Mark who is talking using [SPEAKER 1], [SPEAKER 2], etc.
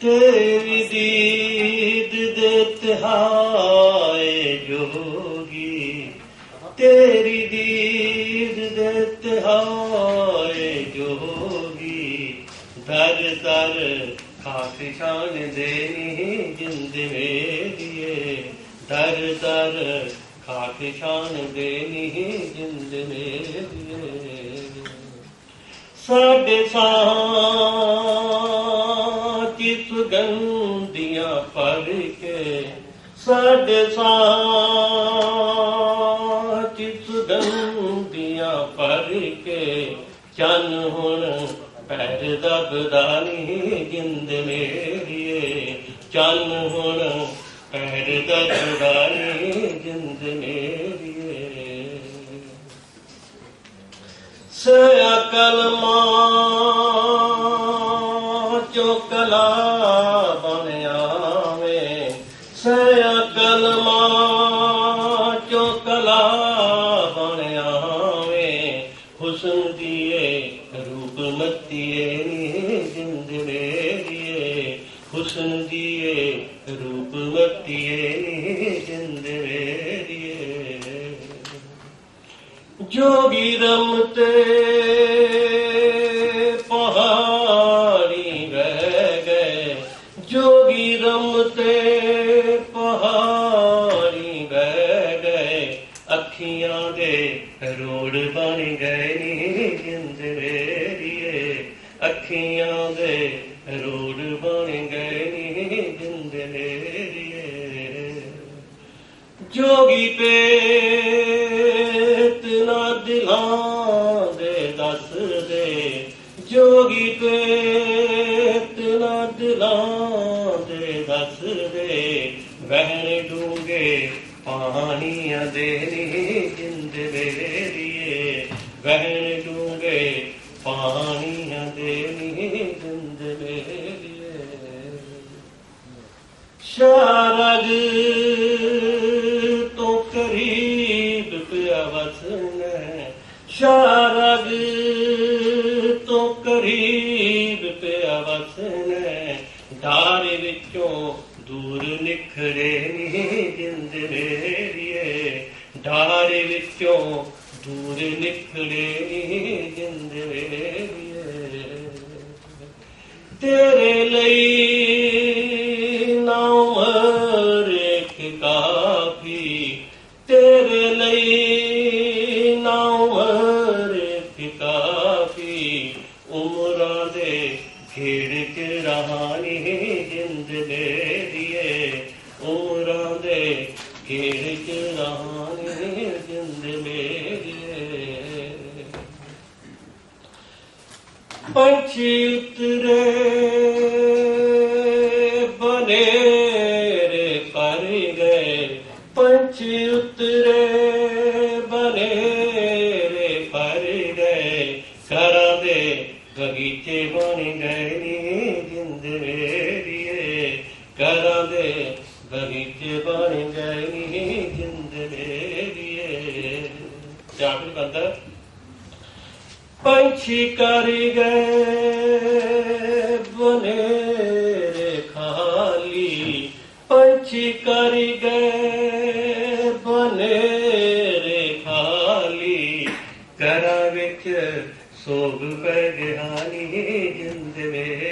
[SPEAKER 1] ਤੇਰੀ ਦੀਦ ਦੇ ਤਿਹਾਏ ਜੋਗੀ। ਤੇਰੀ ਦੀਦ ਦੇ ਤਿਹਾਏ ਜੋਗੀ। ਦਰ ਦਰ ਖਾਸ ਸ਼ਾਨ ਦੇਨੀ ਜਿੰਦ ਮੇਰੀਏ। ਦਰ ਦਰ ਖਾਸ ਸ਼ਾਨ ਦੇਨੀ ਜਿੰਦ ਮੇਰੀਏ। ਸਾਡੇ ਸਾਹ ਸਾਡੇ ਸਾਹ ਚਿਤ ਗੰਦੀਆਂ ਪਰ ਕੇ ਚੰਨ ਹੁਣ ਪੈਰ ਦਬਦਾ ਨੀ ਜਿੰਦ ਮੇਰੀਏ। ਚੰਨ ਹੁਣ ਪੈਰ ਦਬਦਾ ਨੀ ਜਿੰਦ ਮੇਰੀਏ। ਸਿਆ ਕਲਮਾ ਚੋ ਕਲਾ ਬਣਿਆ ਹੁਸਨ ਦੀਏ ਰੂਪ ਨੀ ਜਿੰਦ ਵੇਰੀਏ ਜੋਗੀ ਰਮਤੇ ਪਹਾੜੀ ਬਹਿ ਗਏ ਜੋਗੀ ਰਮਤੇ ਪਹਾੜੀ ਬਹਿ ਗਏ ਅੱਖੀਆਂ ਦੇ ਰੋੜ ਬਣ ਗਏ ਨੀ ਜਿੰਦ ਵੇਰੀਏ ਅੱਖੀਆਂ ਜੋਗੀ ਪੇਤ ਨਾ ਦਿਲਾਂ ਦੇ ਦੱਸ ਦੇ ਜੋਗੀ ਪੇਤ ਨਾ ਦਿਲਾਂ ਦੇ ਦੱਸ ਦੇ ਵਹਿਣ ਡੂੰਗੇ ਪਾਣੀਆਂ ਦੇ ਨੀ ਜਿੰਦ ਮੇਰੀਏ ਵਹਿਣ ਡੂੰਗੇ ਪਾਣੀਆਂ ਦੇ ਨੀ ਜਿੰਦ ਸ਼ਰਗ ਤੋਂ ਕਰੀਬ ਪਿਆ ਵਸਨ ਧਾਰ ਵਿੱਚੋਂ ਦੂਰ ਨਿਖਰੇ ਨੀ ਜਿੰਦ ਮੇਰੀਏ। ਧਾਰ ਵਿੱਚੋਂ ਦੂਰ ਨਿਖਰੇ ਨੀ ਜਿੰਦ ਮੇਰੀਏ। ਤੇਰੇ ਲਈ ਨਾ ਉਮਰ ਕਾਫੀ ਦੇ ਖੇੜ ਕੇ ਰਹਾਨੀ ਜਿੰਦ ਮੇਰੀਏ ਉਮਰਾਂ ਦੇ ਖੇੜ ਕੇ ਰਹਾਨੀ ਜਿੰਦ ਮੇਰੀਏ ਪੰਛੀ ਉਤਰੇ ਬਨੇਰੇ ਬਗੀਚੇ ਬਣ ਗਏ ਨੀ ਜਿੰਦ ਮੇਰੀਏ ਘਰਾਂ ਦੇ ਬਗੀਚੇ ਬਣ ਗਏ ਨੀ ਜਿੰਦ ਮੇਰੀਏ ਚਾਪੀ ਬੰਦਾ ਪੰਛੀ ਕਰ ਗਏ। Anteme